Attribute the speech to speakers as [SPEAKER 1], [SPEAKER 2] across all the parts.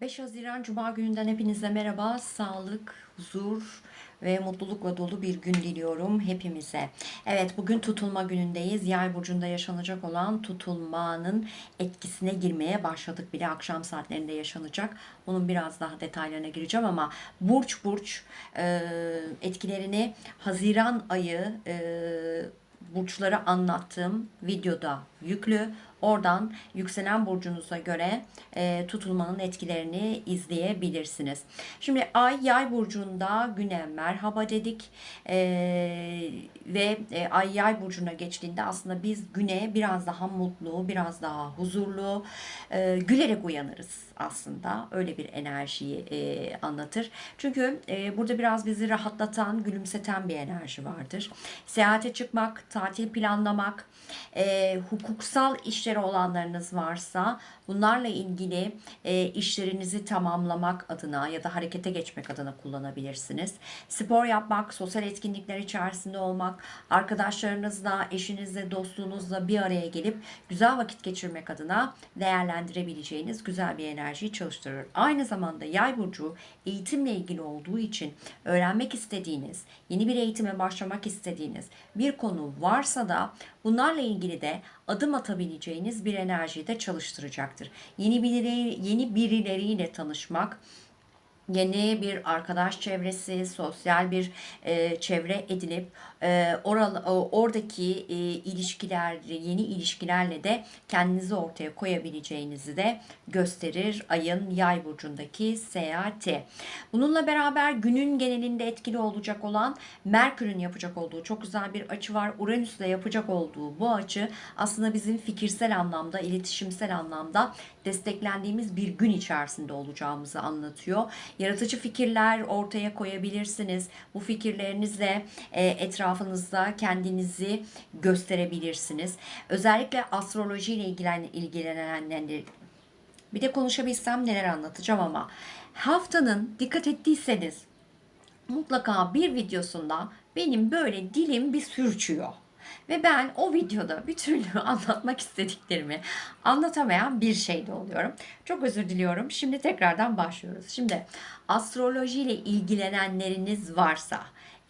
[SPEAKER 1] 5 Haziran Cuma gününden hepinize merhaba. Sağlık, huzur ve mutlulukla dolu bir gün diliyorum hepimize. Evet bugün tutulma günündeyiz. Yay burcunda yaşanacak olan tutulmanın etkisine girmeye başladık bile. Akşam saatlerinde yaşanacak. Onun biraz daha detaylarına gireceğim ama burç burç e, etkilerini Haziran ayı e, burçları anlattığım videoda yüklü. Oradan yükselen burcunuza göre e, tutulmanın etkilerini izleyebilirsiniz. Şimdi Ay Yay burcunda güne merhaba dedik E, ve e, Ay Yay burcuna geçtiğinde aslında biz güne biraz daha mutlu, biraz daha huzurlu, e, gülerek uyanırız aslında. Öyle bir enerjiyi e, anlatır. Çünkü e, burada biraz bizi rahatlatan, gülümseten bir enerji vardır. Seyahate çıkmak, tatil planlamak, e, hukuksal işleri olanlarınız varsa bunlarla ilgili e, işlerinizi tamamlamak adına ya da harekete geçmek adına kullanabilirsiniz. Spor yapmak, sosyal etkinlikler içerisinde olmak, arkadaşlarınızla, eşinizle, dostluğunuzla bir araya gelip güzel vakit geçirmek adına değerlendirebileceğiniz güzel bir enerjiyi çalıştırır. Aynı zamanda yay burcu eğitimle ilgili olduğu için öğrenmek istediğiniz, yeni bir eğitime başlamak istediğiniz bir konu varsa da bunlarla ilgili de adım atabileceğiniz bir enerjiyi de çalıştıracaktır. Yeni birileri, yeni birileriyle tanışmak, yeni bir arkadaş çevresi, sosyal bir e, çevre edinip e, oral, oradaki e, ilişkiler, yeni ilişkilerle de kendinizi ortaya koyabileceğinizi de gösterir ayın yay burcundaki seyahati. Bununla beraber günün genelinde etkili olacak olan Merkür'ün yapacak olduğu çok güzel bir açı var. Uranüs'le yapacak olduğu bu açı aslında bizim fikirsel anlamda, iletişimsel anlamda desteklendiğimiz bir gün içerisinde olacağımızı anlatıyor. Yaratıcı fikirler ortaya koyabilirsiniz. Bu fikirlerinizle e, etrafınızda kendinizi gösterebilirsiniz. Özellikle astroloji ile ilgilen, ilgilenenler bir de konuşabilsem neler anlatacağım ama haftanın dikkat ettiyseniz mutlaka bir videosunda benim böyle dilim bir sürçüyor. Ve ben o videoda bir türlü anlatmak istediklerimi anlatamayan bir şeyde oluyorum. Çok özür diliyorum. Şimdi tekrardan başlıyoruz. Şimdi astroloji ile ilgilenenleriniz varsa,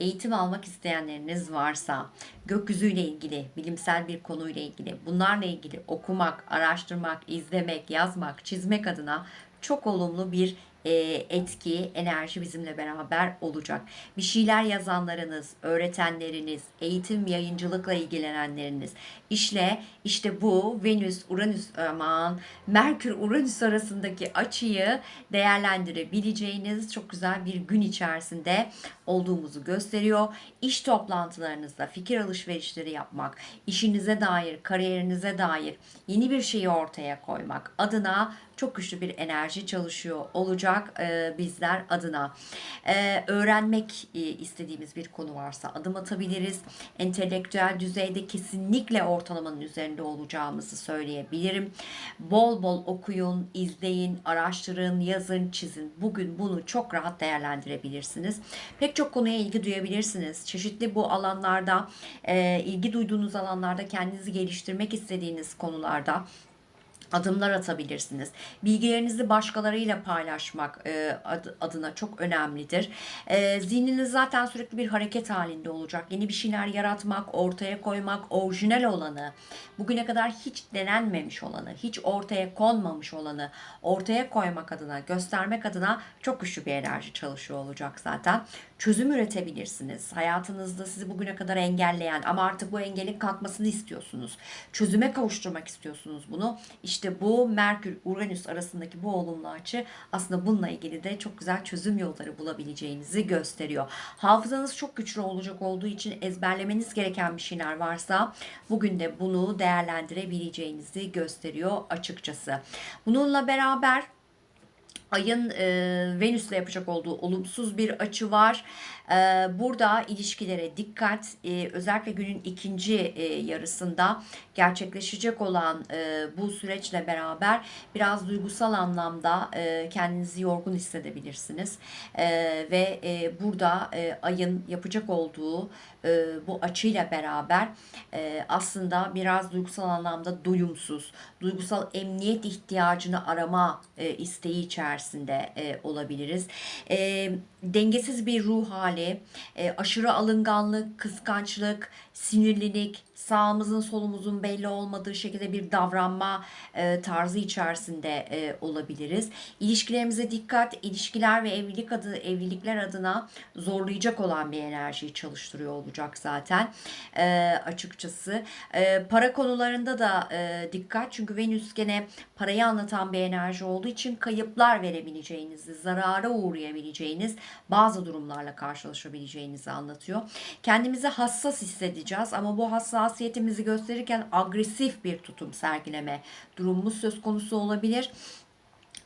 [SPEAKER 1] eğitim almak isteyenleriniz varsa, gökyüzüyle ilgili, bilimsel bir konuyla ilgili, bunlarla ilgili okumak, araştırmak, izlemek, yazmak, çizmek adına çok olumlu bir e, etki, enerji bizimle beraber olacak. Bir şeyler yazanlarınız, öğretenleriniz, eğitim, yayıncılıkla ilgilenenleriniz, işle işte bu Venüs, Uranüs aman Merkür, Uranüs arasındaki açıyı değerlendirebileceğiniz çok güzel bir gün içerisinde olduğumuzu gösteriyor. İş toplantılarınızda fikir alışverişleri yapmak, işinize dair, kariyerinize dair yeni bir şeyi ortaya koymak adına çok güçlü bir enerji çalışıyor olacak e, bizler adına. E, öğrenmek e, istediğimiz bir konu varsa adım atabiliriz. Entelektüel düzeyde kesinlikle ortalamanın üzerinde olacağımızı söyleyebilirim. Bol bol okuyun, izleyin, araştırın, yazın, çizin. Bugün bunu çok rahat değerlendirebilirsiniz. Pek çok konuya ilgi duyabilirsiniz. Çeşitli bu alanlarda, e, ilgi duyduğunuz alanlarda kendinizi geliştirmek istediğiniz konularda adımlar atabilirsiniz. Bilgilerinizi başkalarıyla paylaşmak e, ad- adına çok önemlidir. E, zihniniz zaten sürekli bir hareket halinde olacak. Yeni bir şeyler yaratmak, ortaya koymak, orijinal olanı, bugüne kadar hiç denenmemiş olanı, hiç ortaya konmamış olanı ortaya koymak adına, göstermek adına çok güçlü bir enerji çalışıyor olacak zaten. Çözüm üretebilirsiniz. Hayatınızda sizi bugüne kadar engelleyen ama artık bu engelin kalkmasını istiyorsunuz. Çözüme kavuşturmak istiyorsunuz bunu. İşte bu Merkür Uranüs arasındaki bu olumlu açı aslında bununla ilgili de çok güzel çözüm yolları bulabileceğinizi gösteriyor. Hafızanız çok güçlü olacak olduğu için ezberlemeniz gereken bir şeyler varsa bugün de bunu değerlendirebileceğinizi gösteriyor açıkçası. Bununla beraber Ayın e, Venüs'le yapacak olduğu olumsuz bir açı var. E, burada ilişkilere dikkat, e, özellikle günün ikinci e, yarısında gerçekleşecek olan bu süreçle beraber biraz duygusal anlamda kendinizi yorgun hissedebilirsiniz. Ve burada ayın yapacak olduğu bu açıyla beraber aslında biraz duygusal anlamda doyumsuz, duygusal emniyet ihtiyacını arama isteği içerisinde olabiliriz. Dengesiz bir ruh hali, e, aşırı alınganlık, kıskançlık, sinirlilik, sağımızın solumuzun belli olmadığı şekilde bir davranma e, tarzı içerisinde e, olabiliriz. İlişkilerimize dikkat, ilişkiler ve evlilik adı evlilikler adına zorlayacak olan bir enerjiyi çalıştırıyor olacak zaten e, açıkçası. E, para konularında da e, dikkat çünkü Venüs gene parayı anlatan bir enerji olduğu için kayıplar verebileceğinizi, zarara uğrayabileceğiniz bazı durumlarla karşılaşabileceğinizi anlatıyor. Kendimizi hassas hissedeceğiz ama bu hassasiyetimizi gösterirken agresif bir tutum sergileme durumumuz söz konusu olabilir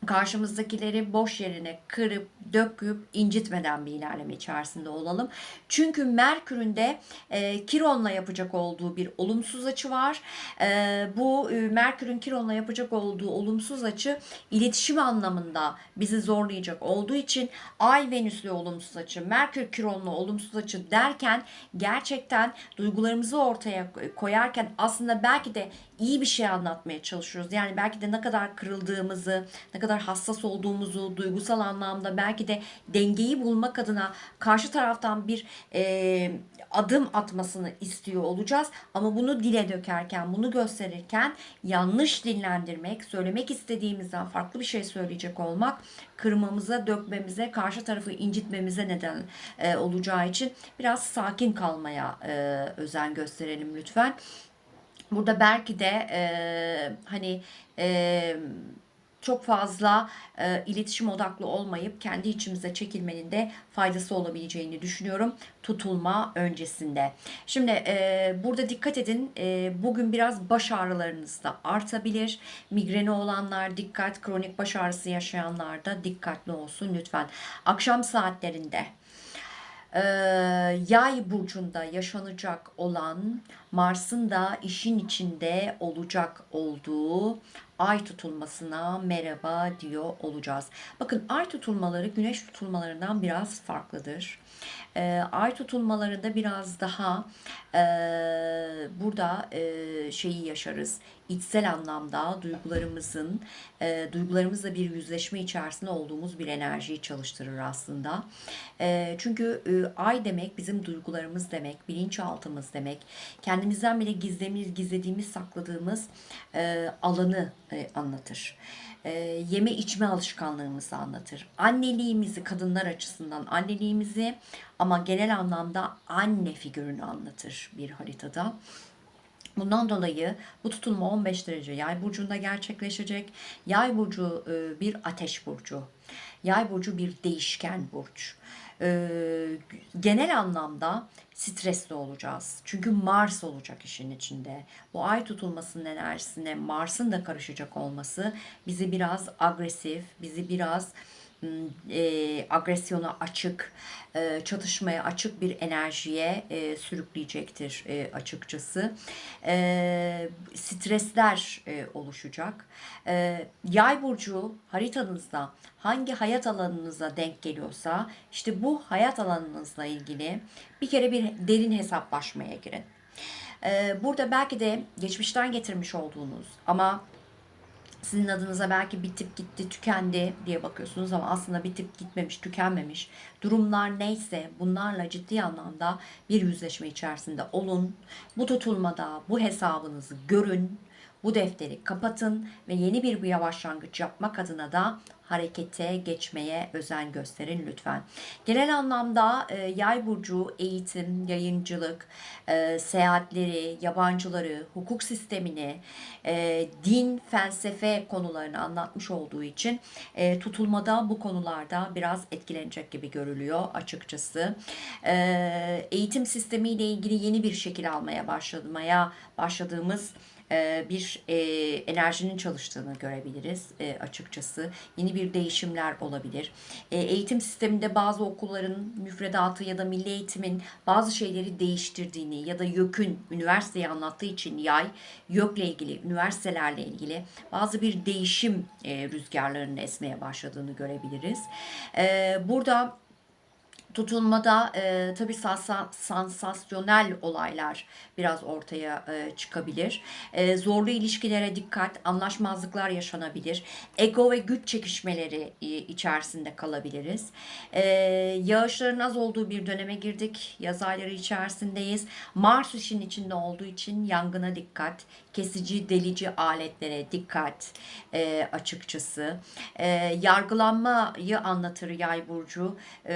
[SPEAKER 1] karşımızdakileri boş yerine kırıp döküp incitmeden bir ilerleme içerisinde olalım. Çünkü Merkür'ün de e, Kiron'la yapacak olduğu bir olumsuz açı var. E, bu e, Merkür'ün Kiron'la yapacak olduğu olumsuz açı iletişim anlamında bizi zorlayacak olduğu için Ay Venüs'lü olumsuz açı, Merkür Kiron'la olumsuz açı derken gerçekten duygularımızı ortaya koyarken aslında belki de iyi bir şey anlatmaya çalışıyoruz. Yani belki de ne kadar kırıldığımızı, ne kadar hassas olduğumuzu, duygusal anlamda belki de dengeyi bulmak adına karşı taraftan bir e, adım atmasını istiyor olacağız. Ama bunu dile dökerken, bunu gösterirken yanlış dinlendirmek, söylemek istediğimizden farklı bir şey söyleyecek olmak kırmamıza, dökmemize, karşı tarafı incitmemize neden e, olacağı için biraz sakin kalmaya e, özen gösterelim lütfen. Burada belki de e, hani e, çok fazla e, iletişim odaklı olmayıp kendi içimize çekilmenin de faydası olabileceğini düşünüyorum tutulma öncesinde. Şimdi e, burada dikkat edin e, bugün biraz baş ağrılarınız da artabilir. Migreni olanlar dikkat, kronik baş ağrısı yaşayanlar da dikkatli olsun lütfen. Akşam saatlerinde ee, yay burcunda yaşanacak olan Mars'ın da işin içinde olacak olduğu ay tutulmasına merhaba diyor olacağız. Bakın ay tutulmaları güneş tutulmalarından biraz farklıdır. Ee, ay tutulmalarında biraz daha e, burada e, şeyi yaşarız. İçsel anlamda duygularımızın e, duygularımızla bir yüzleşme içerisinde olduğumuz bir enerjiyi çalıştırır aslında. E, çünkü e, ay demek bizim duygularımız demek, bilinçaltımız demek. Kendimizden bile gizlediğimiz, gizlediğimiz, sakladığımız e, alanı e, anlatır e, yeme içme alışkanlığımızı anlatır. Anneliğimizi kadınlar açısından anneliğimizi ama genel anlamda anne figürünü anlatır bir haritada. Bundan dolayı bu tutulma 15 derece yay burcunda gerçekleşecek. Yay burcu e, bir ateş burcu. Yay burcu bir değişken burç. E, genel anlamda stresli olacağız. Çünkü Mars olacak işin içinde. Bu ay tutulmasının enerjisine Mars'ın da karışacak olması bizi biraz agresif, bizi biraz e, agresyona açık, e, çatışmaya açık bir enerjiye e, sürükleyecektir e, açıkçası. E, stresler e, oluşacak. E, yay burcu haritanızda hangi hayat alanınıza denk geliyorsa işte bu hayat alanınızla ilgili bir kere bir derin hesaplaşmaya girin. E, burada belki de geçmişten getirmiş olduğunuz ama sizin adınıza belki bitip gitti, tükendi diye bakıyorsunuz ama aslında bitip gitmemiş, tükenmemiş. Durumlar neyse bunlarla ciddi anlamda bir yüzleşme içerisinde olun. Bu tutulmada bu hesabınızı görün. Bu defteri kapatın ve yeni bir bir başlangıç yapmak adına da harekete geçmeye özen gösterin lütfen. Genel anlamda e, yay burcu eğitim, yayıncılık, e, seyahatleri, yabancıları, hukuk sistemini, e, din, felsefe konularını anlatmış olduğu için e, tutulmada bu konularda biraz etkilenecek gibi görülüyor açıkçası. E, eğitim sistemiyle ilgili yeni bir şekil almaya başlamaya başladığımız bir e, enerjinin çalıştığını görebiliriz e, açıkçası. Yeni bir değişimler olabilir. Eğitim sisteminde bazı okulların müfredatı ya da milli eğitimin bazı şeyleri değiştirdiğini ya da YÖK'ün üniversiteyi anlattığı için yay YÖK'le ilgili, üniversitelerle ilgili bazı bir değişim rüzgarlarının esmeye başladığını görebiliriz. Burada Tutulmada e, tabii sansa- sansasyonel olaylar biraz ortaya e, çıkabilir. E, zorlu ilişkilere dikkat, anlaşmazlıklar yaşanabilir. Ego ve güç çekişmeleri e, içerisinde kalabiliriz. E, yağışların az olduğu bir döneme girdik. Yaz ayları içerisindeyiz. Mars işin içinde olduğu için yangına dikkat, kesici, delici aletlere dikkat e, açıkçası. E, yargılanmayı anlatır yay burcu. E,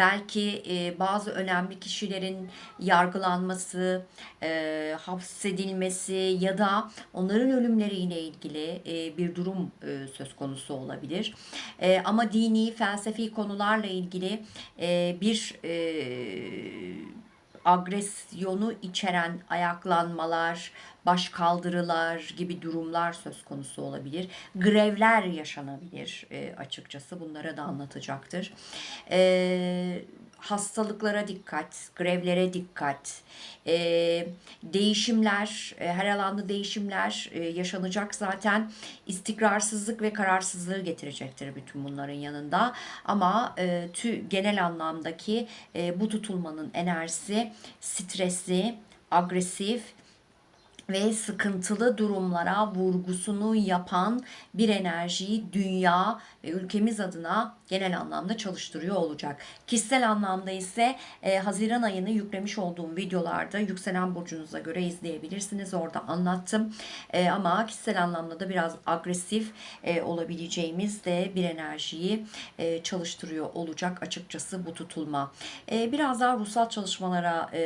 [SPEAKER 1] belki e, bazı önemli kişilerin yargılanması, e, hapsedilmesi ya da onların ölümleriyle ilgili e, bir durum e, söz konusu olabilir. E, ama dini, felsefi konularla ilgili e, bir e, agresyonu içeren ayaklanmalar, baş kaldırılar gibi durumlar söz konusu olabilir. Grevler yaşanabilir e, açıkçası. Bunlara da anlatacaktır. E, hastalıklara dikkat, grevlere dikkat, e, değişimler, e, her alanda değişimler e, yaşanacak zaten istikrarsızlık ve kararsızlığı getirecektir bütün bunların yanında. Ama e, tü, genel anlamdaki e, bu tutulmanın enerjisi stresli, agresif, ve sıkıntılı durumlara vurgusunu yapan bir enerjiyi dünya ve ülkemiz adına genel anlamda çalıştırıyor olacak. Kişisel anlamda ise e, Haziran ayını yüklemiş olduğum videolarda yükselen burcunuza göre izleyebilirsiniz. Orada anlattım. E, ama kişisel anlamda da biraz agresif e, olabileceğimiz de bir enerjiyi e, çalıştırıyor olacak açıkçası bu tutulma. E, biraz daha ruhsal çalışmalara e,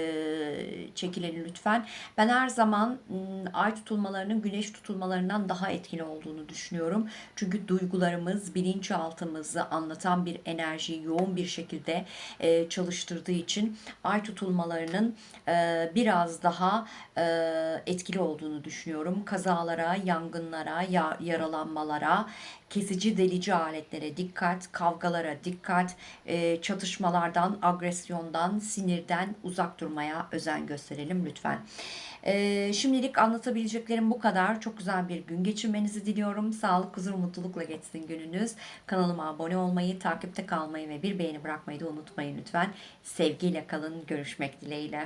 [SPEAKER 1] çekilelim lütfen. Ben her zaman ay tutulmalarının güneş tutulmalarından daha etkili olduğunu düşünüyorum. Çünkü duygularımız, bilinçaltımızı anlatan bir enerjiyi yoğun bir şekilde e, çalıştırdığı için ay tutulmalarının e, biraz daha e, etkili olduğunu düşünüyorum. Kazalara, yangınlara, ya- yaralanmalara, kesici delici aletlere dikkat, kavgalara dikkat, e, çatışmalardan, agresyondan, sinirden uzak durmaya özen gösterelim lütfen. E, şimdilik anlatabileceklerim bu kadar. Çok güzel bir gün geçirmenizi diliyorum. Sağlık, huzur, mutlulukla geçsin gününüz. Kanalıma abone olmayı, takipte kalmayı ve bir beğeni bırakmayı da unutmayın lütfen. Sevgiyle kalın. Görüşmek dileğiyle.